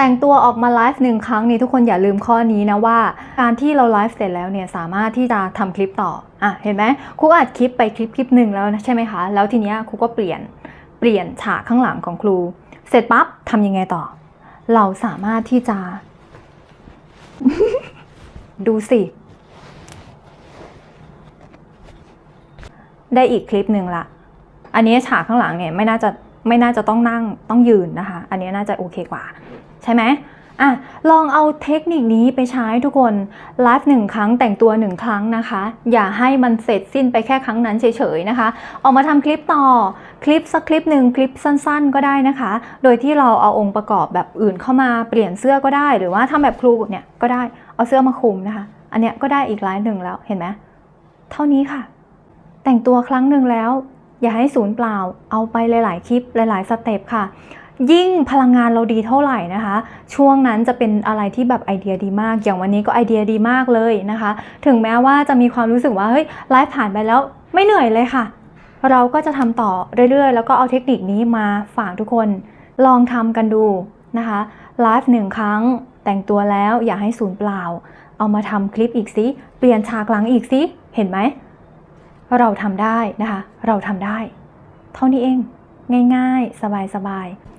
แต่งตัวออกมาไลฟ์หนึ่งครั้งนี่ทุกคนอย่าลืมข้อนี้นะว่า การที่เราไลฟ์เสร็จแล้วเนี่ยสามารถที่จะทำคลิปต่ออะเห็นไหมครูอัดคลิปไปคลิปคลิปหนึ่งแล้วใช่ไหมคะ แล้วทีเนี้ยครูก็เปลี่ยนเปลี่ยนฉากข้างหลังของครู เสร็จปั๊บทำยังไงต่อ เราสามารถที่จะ ดูสิ ได้อีกคลิปหนึ่งละ อันนี้ฉากข้างหลังเนี่ยไม่น่าจะไม่น่าจะต้องนั่งต้องยืนนะคะ อันนี้น่าจะโอเคกว่า ใช่ไหมอะลองเอาเทคนิคนี้ไปใช้ทุกคนไลฟ์หนึ่งครั้งแต่งตัวหนึ่งครั้งนะคะ อย่าให้มันเสร็จสิ้นไปแค่ครั้งนั้นเฉยๆนะคะ ออกมาทำคลิปต่อคลิปสักคลิปหนึ่งคลิปสั้นๆ ก็ได้นะคะ โดยที่เราเอาองค์ประกอบแบบอื่นเข้ามาเปลี่ยนเสื้อก็ได้ หรือว่าทำแบบครูเนี่ยก็ได้เอาเสื้อมาคลุมนะคะ อันเนี้ยก็ได้อีกไลฟ์หนึ่งแล้วเห็นไหมเท่านี้ค่ะ แต่งตัวครั้งหนึ่งแล้ว อย่าให้ศูนย์เปล่าเอาไปหลาย ๆ คลิปหลาย ๆ สเต็ปค่ะ ยิ่งพลังงานเราดีเท่าไหร่นะคะ ช่วงนั้นจะเป็นอะไรที่แบบไอเดียดีมาก อย่างวันนี้ก็ไอเดียดีมากเลยนะคะ ถึงแม้ว่าจะมีความรู้สึกว่าเฮ้ยไลฟ์ผ่านไปแล้วไม่เหนื่อยเลยค่ะ เราก็จะทำต่อเรื่อยๆ แล้วก็เอาเทคนิคนี้มาฝากทุกคนลองทำกันดูนะคะไลฟ์หนึ่งครั้งแต่งตัวแล้วอย่าให้ศูนย์เปล่า เอามาทำคลิปอีกสิเปลี่ยนฉากหลังอีกสิเห็นไหม เราทำได้นะคะ เราทำได้ เท่านี้เอง ง่ายๆ สบายๆ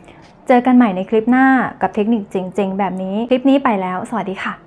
เจอกันใหม่ในคลิปหน้ากับเทคนิคเจ๋งๆ แบบนี้ คลิปนี้ไปแล้ว สวัสดีค่ะ